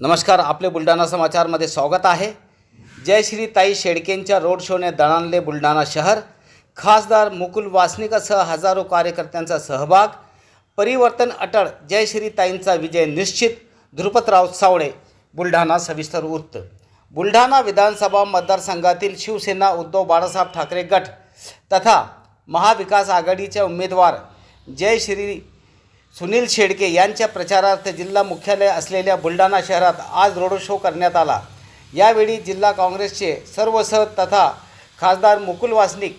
नमस्कार आपले बुलढाणा समाचारमध्ये स्वागत आहे. जयश्री ताई शेडकेंच्या रोड शोने दणाणले बुलढाणा शहर. खासदार मुकुल वासनिकासह हजारो कार्यकर्त्यांचा सहभाग. परिवर्तन अटळ जयश्री ताईंचा विजय निश्चित. ध्रुपतराव सावळे बुलढाणा सविस्तर वृत्त. बुलढाणा विधानसभा मतदारसंघातील शिवसेना उद्धव बाळासाहेब ठाकरे गट तथा महाविकास आघाडीचे उमेदवार जयश्री सुनील शेडके यांच्या प्रचारार्थ जिल्हा मुख्यालय असलेल्या बुलढाणा शहरात आज रोड शो करण्यात आला. यावेळी जिल्हा काँग्रेसचे सर्व सह तथा खासदार मुकुल वासनिक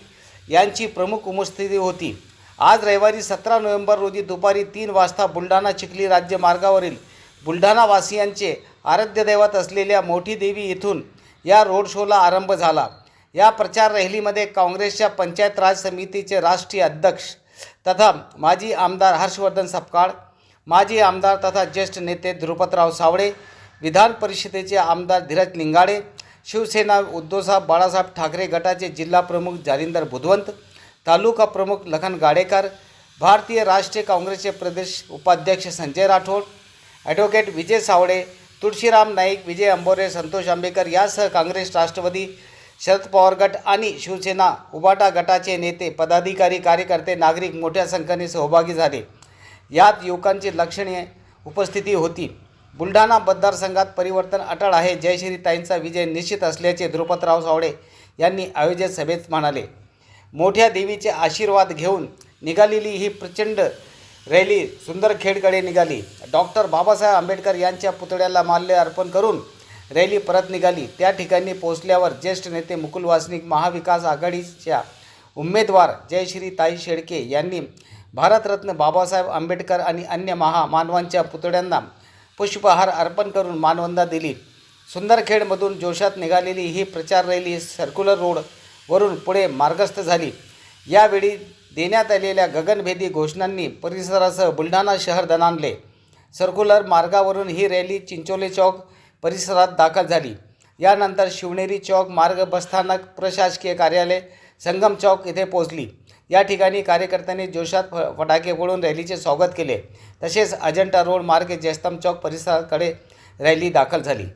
यांची प्रमुख उपस्थिती होती. आज रविवारी सतरा नोव्हेंबर रोजी दुपारी तीन वाजता बुलढाणा चिखली राज्य मार्गावरील बुलढाणावासियांचे आराध्य दैवत असलेल्या मोठी देवी येथून या रोड शोला आरंभ झाला. या प्रचार रॅलीमध्ये काँग्रेसच्या पंचायत राज समितीचे राष्ट्रीय अध्यक्ष तथा माजी आमदार हर्षवर्धन सपकाळ माजी आमदार तथा ज्येष्ठ नेते ध्रुपतराव सावळे विधान परिषदेचे आमदार धीरज लिंगाडे शिवसेना उद्धवसाहेब बाळासाहेब ठाकरे गटाचे जिल्हा प्रमुख जालिंदर बुधवंत तालुका प्रमुख लखन गाडेकर भारतीय राष्ट्रीय काँग्रेसचे प्रदेश उपाध्यक्ष संजय राठोड ॲडव्होकेट विजय सावळे तुळशीराम नाईक विजय अंबोरे संतोष आंबेकर यासह काँग्रेस राष्ट्रवादी शरद पवार गट आणि शिवसेना उबाटा गटाचे नेते पदाधिकारी कार्यकर्ते नागरिक मोठ्या संख्येने सहभागी झाले. यात युवकांची लक्षणीय उपस्थिती होती. बुलढाणा मतदारसंघात परिवर्तन अटळ आहे. जयश्री ताईंचा विजय निश्चित असल्याचे ध्रुपतराव सावळे यांनी आयोजित सभेत म्हणाले. मोठ्या देवीचे आशीर्वाद घेऊन निघालेली ही प्रचंड रॅली सुंदरखेडकडे निघाली. डॉक्टर बाबासाहेब आंबेडकर यांच्या पुतळ्याला माल्य अर्पण करून रॅली परत निघाली. त्या ठिकाणी पोहोचल्यावर ज्येष्ठ नेते मुकुल वासनिक महाविकास आघाडीच्या उमेदवार जयश्री ताई शेडके यांनी भारतरत्न बाबासाहेब आंबेडकर आणि अन्य महामानवांच्या पुतळ्यांना पुष्पहार अर्पण करून मानवंदा दिली. सुंदरखेडमधून जोशात निघालेली ही प्रचार रॅली सर्क्युलर रोडवरून पुढे मार्गस्थ झाली. यावेळी देण्यात आलेल्या गगनभेदी घोषणांनी परिसरासह बुलढाणा शहर दणाणले. सर्क्युलर मार्गावरून ही रॅली चिंचोले चौक परिसरात दाखल झाली. यानंतर शिवनेरी चौक मार्ग बसस्थानक प्रशासकीय कार्यालय संगम चौक येथे पोहोचली. या ठिकाणी कार्यकर्त्यांनी जोशात फ फटाके फोडून रॅलीचे स्वागत केले. तसेच अजंठा रोड मार्गे जयस्तंभ चौक परिसराकडे रॅली दाखल झाली.